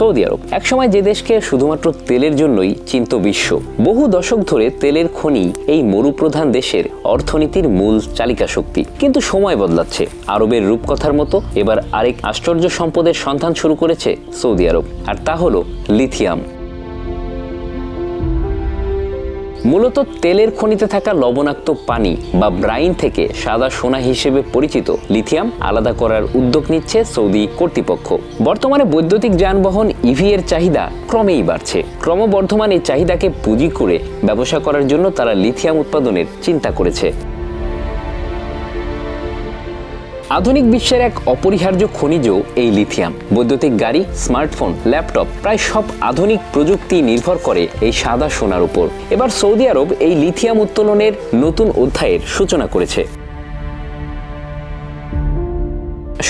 Saudi আরব। একসময় যে দেশকে শুধুমাত্র তেলের জন্যই চিন্ত বিশ্ব, বহু দশক ধরে তেলের খনি এই মরুপ্রধান দেশের অর্থনীতির মূল চালিকা শক্তি। কিন্তু সময় বদলাচ্ছে। আরবের রূপকথার মতো এবার আরেক আশ্চর্য সম্পদের সন্ধান শুরু করেছে সৌদি আরব, আর তা হলো লিথিয়াম। মূলত তেলের খনিতে থাকা লবণাক্ত পানি বা ব্রাইন থেকে সাদা সোনা হিসেবে পরিচিত লিথিয়াম আলাদা করার উদ্যোগ নিচ্ছে সৌদি কর্তৃপক্ষ। বর্তমানে বৈদ্যুতিক যানবাহন ইভি এর চাহিদা ক্রমেই বাড়ছে। ক্রমবর্ধমান এই চাহিদাকে পুঁজি করে ব্যবসা করার জন্য তারা লিথিয়াম উৎপাদনের চিন্তা করেছে। আধুনিক বিশ্বের এক অপরিহার্য খনিজ এই লিথিয়াম। বৈদ্যুতিক গাড়ি, স্মার্টফোন, ল্যাপটপ প্রায় সব আধুনিক প্রযুক্তি নির্ভর করে এই সাদা সোনার উপর। এবার সৌদি আরব এই লিথিয়াম উত্তোলনের নতুন অধ্যায়ের সূচনা করেছে।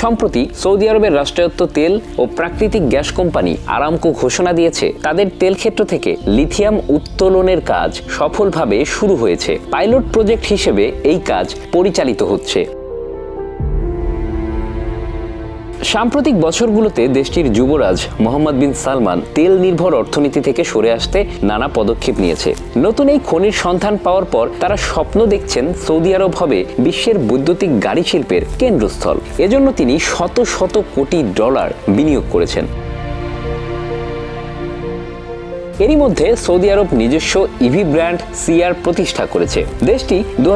সম্প্রতি সৌদি আরবের রাষ্ট্রায়ত্ত তেল ও প্রাকৃতিক গ্যাস কোম্পানি আরামকো ঘোষণা দিয়েছে, তাদের তেল ক্ষেত্র থেকে লিথিয়াম উত্তোলনের কাজ সফলভাবে শুরু হয়েছে। পাইলট প্রজেক্ট হিসেবে এই কাজ পরিচালিত হচ্ছে। সাম্প্রতিক বছরগুলোতে দেশটির যুবরাজ মোহাম্মদ বিন সালমান তেল নির্ভর অর্থনীতি থেকে সরে আসতে নানা পদক্ষেপ নিয়েছে। নতুন এই খনির সন্ধান পাওয়ার পর তারা স্বপ্ন দেখছেন সৌদি আরব হবে বিশ্বের বৈদ্যুতিক গাড়ি শিল্পের কেন্দ্রস্থল। এজন্য তিনি শত শত কোটি ডলার বিনিয়োগ করেছেন। এরই মধ্যে সৌদি আরব নিজস্ব ইভি ব্র্যান্ড সিআর প্রতিষ্ঠা করেছে। দেশটি দু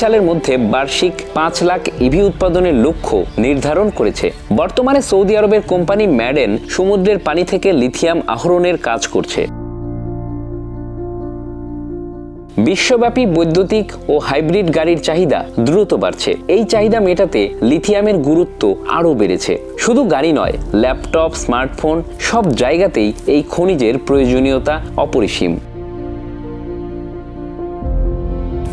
সালের মধ্যে বার্ষিক পাঁচ লাখ ইভি উৎপাদনের লক্ষ্য নির্ধারণ করেছে। বর্তমানে সৌদি আরবের কোম্পানি ম্যাডেন সমুদ্রের পানি থেকে লিথিয়াম আহরণের কাজ করছে। বিশ্বব্যাপী বৈদ্যুতিক ও হাইব্রিড গাড়ির চাহিদা দ্রুত বাড়ছে। এই চাহিদা মেটাতে লিথিয়ামের গুরুত্ব আরও বেড়েছে। শুধু গাড়ি নয়, ল্যাপটপ, স্মার্টফোন সব জায়গাতেই এই খনিজের প্রয়োজনীয়তা অপরিসীম।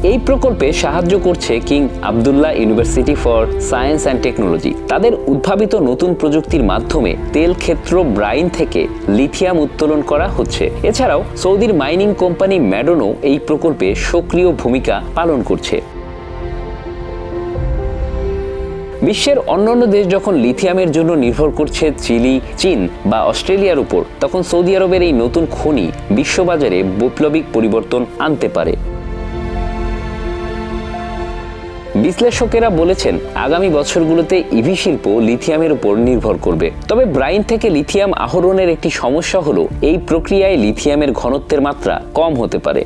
এই প্রকল্পে সাহায্য করছে King Abdullah University for Science and Technology. তাদের উদ্ভাবিত নতুন প্রযুক্তির মাধ্যমে তেল ক্ষেত্র ব্রাইন থেকে লিথিয়াম উত্তোলন করা হচ্ছে। এছাড়াও সৌদির মাইনিং কোম্পানি ম্যাডোনো এই প্রকল্পে সক্রিয় ভূমিকা পালন করছে। বিশ্বের অন্যান্য দেশ যখন লিথিয়ামের জন্য নির্ভর করছে চিলি, চীন বা অস্ট্রেলিয়ার উপর, তখন সৌদি আরবের এই নতুন খনি বিশ্ববাজারে বৈপ্লবিক পরিবর্তন আনতে পারে। বিশ্লেষকেরা বলেছেন, আগামী বছরগুলোতে ইভি শিল্প লিথিয়ামের উপর নির্ভর করবে। তবে ব্রাইন থেকে লিথিয়াম আহরণের একটি সমস্যা হলো, এই প্রক্রিয়ায় লিথিয়ামের ঘনত্বের মাত্রা কম হতে পারে।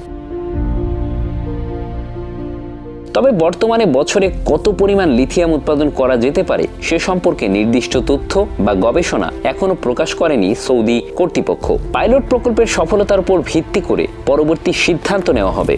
তবে বর্তমানে বছরে কত পরিমাণ লিথিয়াম উৎপাদন করা যেতে পারে, সে সম্পর্কে নির্দিষ্ট তথ্য বা গবেষণা এখনও প্রকাশ করেনি সৌদি কর্তৃপক্ষ। পাইলট প্রকল্পের সফলতার উপর ভিত্তি করে পরবর্তী সিদ্ধান্ত নেওয়া হবে।